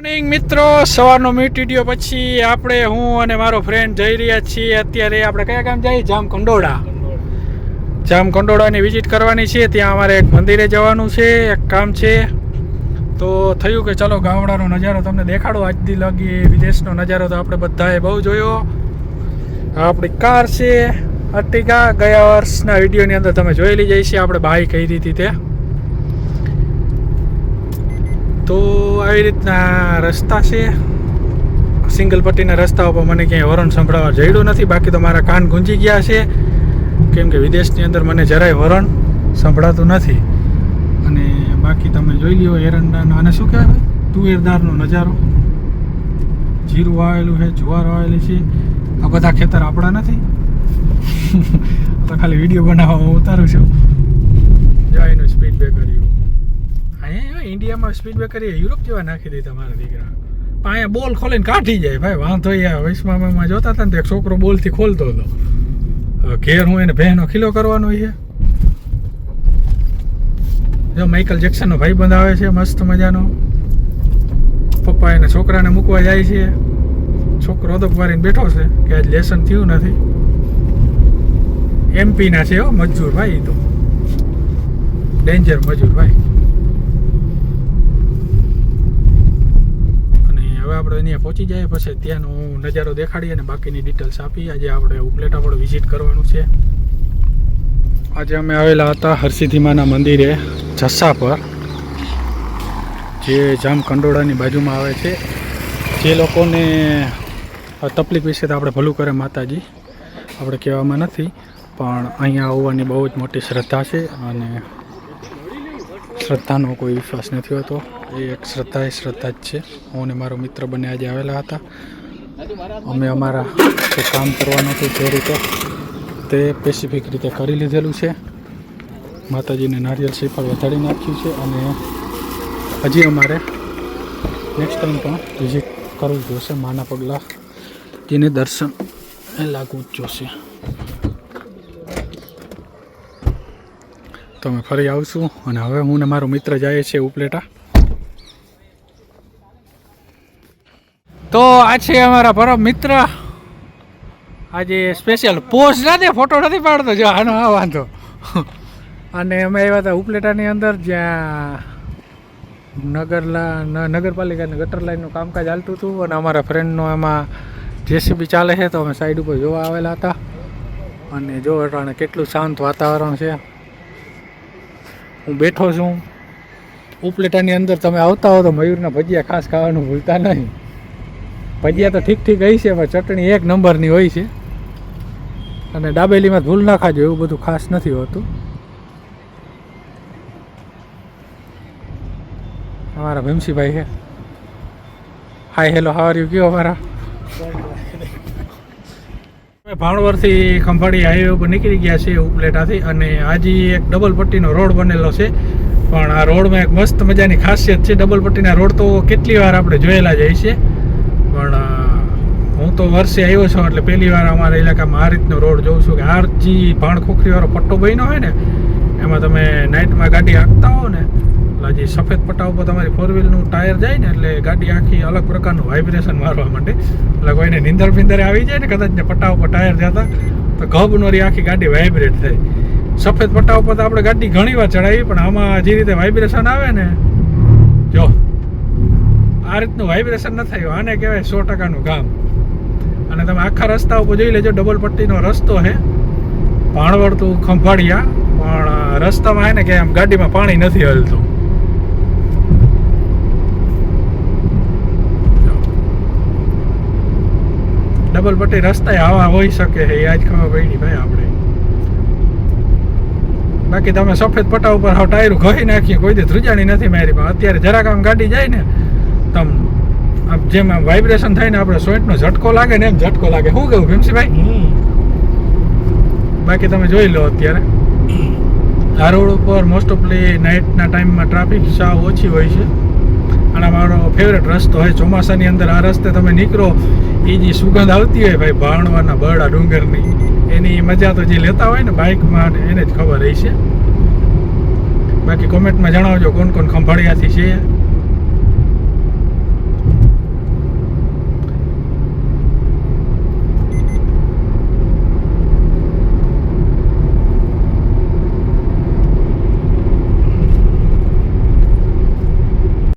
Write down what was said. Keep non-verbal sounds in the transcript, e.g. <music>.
Morning મિત્રો. સવારનો meet video પછી આપણે, હું અને મારો ફ્રેન્ડ જઈ રહ્યા છીએ. અત્યારે આપણે કયા ગામ જઈએ જામ કંડોળા. જામ કંડોળાની વિઝિટ કરવાની છે. ત્યાં અમારે એક મંદિરે જવાનું છે, એક કામ છે. તો થયું કે ચલો ગામડાનો નજારો તમને દેખાડો. આજથી લગી વિદેશનો નજારો તો આપણે બધાએ બહુ જોયો. આપણી કાર છે, અર્ટિગા. ગયા વર્ષના વિડીયોની અંદર તમે જોયેલી જઈ છે આપણે બાઈ કહી હતી તે. તો આવી રીતના રસ્તા છે. સિંગલ પટ્ટીના રસ્તા ઉપર મને ક્યાંય વરણ સંભળાવવા જડ્યું નથી. બાકી તો મારા કાન ગુંજી ગયા છે. કેમ કે વિદેશની અંદર મને જરાય વરણ સંભળાતું નથી. અને બાકી તમે જોઈ લ્યો એરંડાનો. આને શું કહેવાય તુવેરદારનો નજારો. જીરું વાવેલું છે, જુવાર વાવેલી છે. આ બધા ખેતર આપણા નથી. <laughs> તો ખાલી વીડિયો બનાવવા ઉતારું છું. જો એનું સ્પીડ બ્રેકર અહીંયા ઇન્ડિયામાં સ્પીડ બ્રેકર એ યુરોપ જેવા નાખી દે તમારા દીકરા. પણ અહીંયા બોલ ખોલીને કાઢી જાય, ભાઈ, વાંધો યા વૈષ્ણવમાં જોતા હતા ને એક છોકરો બોલથી ખોલતો હતો. ઘેર હું એને બહેનો ખીલો કરવાનો છે. જો માઇકલ જેક્સનનો ભાઈ બંધ આવે છે, મસ્ત મજાનો. પપ્પા એને છોકરાને મૂકવા જાય છે. છોકરો તો મારીને બેઠો છે, કે આજ લેસન થયું નથી. એમપીના છે હો, મજૂર, ભાઈ તો. ડેન્જર મજૂર, ભાઈ અને હવે આપણે અહીંયા પહોંચી જાય પછી ત્યાંનો નજારો દેખાડીએ અને બાકીની ડિટેલ્સ આપી આજે આપણે ઉપલેટા પર વિઝિટ કરવાનું છે. આજે અમે આવેલા હતા હરસિદ્ધિમાના મંદિરે, જસ્સા પર, જે જામકંડોળાની બાજુમાં આવે છે. જે લોકોને તકલીફ વિશે તો આપણે ભલું કરે માતાજી, આપણે કહેવામાં નથી, પણ અહીંયા આવવાની બહુ જ મોટી શ્રદ્ધા છે અને શ્રદ્ધાનો કોઈ વિશ્વાસ નથી હોતો. એ એક શ્રદ્ધા, એ શ્રદ્ધા જ છે. હું અને મારો મિત્ર બંને આજે આવેલા હતા. અમે અમારા જે કામ કરવાનું હતું જે રીતે તે સ્પેસિફિક રીતે કરી લીધેલું છે. માતાજીને નારિયેળ શ્રીફળ વધારી નાખ્યું છે અને હજી અમારે નેક્સ્ટ ટાઈમ પણ વિઝિટ કરવું જોશે. માના પગલાં જેને દર્શન લાગવું જ જોશે. તો અમે ફરી આવશું અને હવે હું ને મારો મિત્ર જાય છે ઉપલેટા. તો આ છે અમારા પરમ મિત્ર. આજે સ્પેશિયલ પોસ્ટ ના દે ફોટો નથી પાડતો. જો, આનો આ વાંધો. અને અમે આવ્યા હતા ઉપલેટાની અંદર, જ્યાં નગરલા નગરપાલિકાની ગટર લાઇનનું કામકાજ હાલતું હતું અને અમારા ફ્રેન્ડનો એમાં જેસીબી ચાલે છે, તો અમે સાઈડ ઉપર જોવા આવેલા હતા. અને જો અટાણે કેટલું શાંત વાતાવરણ છે. હું બેઠો છું. ઉપલેટાની અંદર તમે આવતા હો તો મયુરના ભજીયા ખાસ ખાવાનું ભૂલતા નહીં. ભજીયા તો ઠીક ઠીક હોય છે પણ ચટણી એક નંબરની હોય છે. અને દાબેલીમાં ભૂલ ના ખાજો એવું બધું ખાસ નથી હોતું. અમારા ભીમસીભાઈ છે. હાય હેલો હાવર યુ કયો અમારા? અમે ભાણવરથી ખંભાળી હાઈવે ઉપર નીકળી ગયા છે ઉપલેટાથી અને આજે એક ડબલ પટ્ટીનો રોડ બનેલો છે. પણ આ રોડમાં એક મસ્ત મજાની ખાસિયત છે. ડબલ પટ્ટીના રોડ તો કેટલી વાર આપણે જોયેલા જાય છે. પણ હું તો વર્ષે આવ્યો છું એટલે પહેલી વાર અમારા ઇલાકામાં આ રીતનો રોડ જોઉં છું કે આ જે ભાણ ખોખરીવાળો પટ્ટો બન્યો હોય ને, એમાં તમે નાઇટમાં ગાડી હાંકતા હો ને એટલે જે સફેદ પટ્ટા ઉપર તમારી ફોર વ્હીલનું ટાયર જાય ને એટલે ગાડી આખી અલગ પ્રકારનું વાઇબ્રેશન મારવા માટે એટલે કોઈને નિંદર બિંદરે આવી જાય ને કદાચ ને પટ્ટા ઉપર ટાયર જતા, તો ગબ નોરી આખી ગાડી વાઇબ્રેટ થાય. સફેદ પટ્ટા ઉપર તો આપણે ગાડી ઘણી વાર ચડાવી, પણ આમાં જે રીતે વાઇબ્રેશન આવે ને, જો, આ રીતનું વાઇબ્રેશન ન થયું, આને કહેવાય સો ટકાનું કામ અને તમે આખા રસ્તા ઉપર જોઈ લેજો ડબલ પટ્ટીનો રસ્તો છે. ભાણવડ ખંભાળિયા, પણ રસ્તામાં હે ને કે આમ ગાડીમાં પાણી નથી હલતું. ડબલ પટ્ટી રસ્તા આવા હોઈ શકે છે એ આજ ખબર પડી ભાઈ આપણે. બાકી તમે સફેદ પટ્ટા ઉપર હાવ ટાયર ઘસી નાખીએ કોઈ દી ધ્રુજાણી નથી મારી પણ અત્યારે જરાક આમ ગાડી જાય ને તમ આમ જેમ આમ વાઇબ્રેશન થાય ને આપણે સોઈન્ટનો ઝટકો લાગે ને એમ ઝટકો લાગે. શું કેવું ભીમસીભાઈ બાકી તમે જોઈ લો અત્યારે. આ રોડ ઉપર મોસ્ટ ઓફલી નાઇટના ટાઈમમાં ટ્રાફિક સાવ ઓછી હોય છે. અને મારો ફેવરેટ રસ્તો હોય ચોમાસાની અંદર આ રસ્તે તમે નીકળો એ જે સુગંધ આવતી હોય ભાઈ, ભાણવાના બરડા ડુંગરની, એની મજા તો જે લેતા હોય ને બાઇકમાં એને જ ખબર રહી છે. બાકી કોમેન્ટમાં જણાવજો કોણ કોણ ખંભાળિયાથી છે.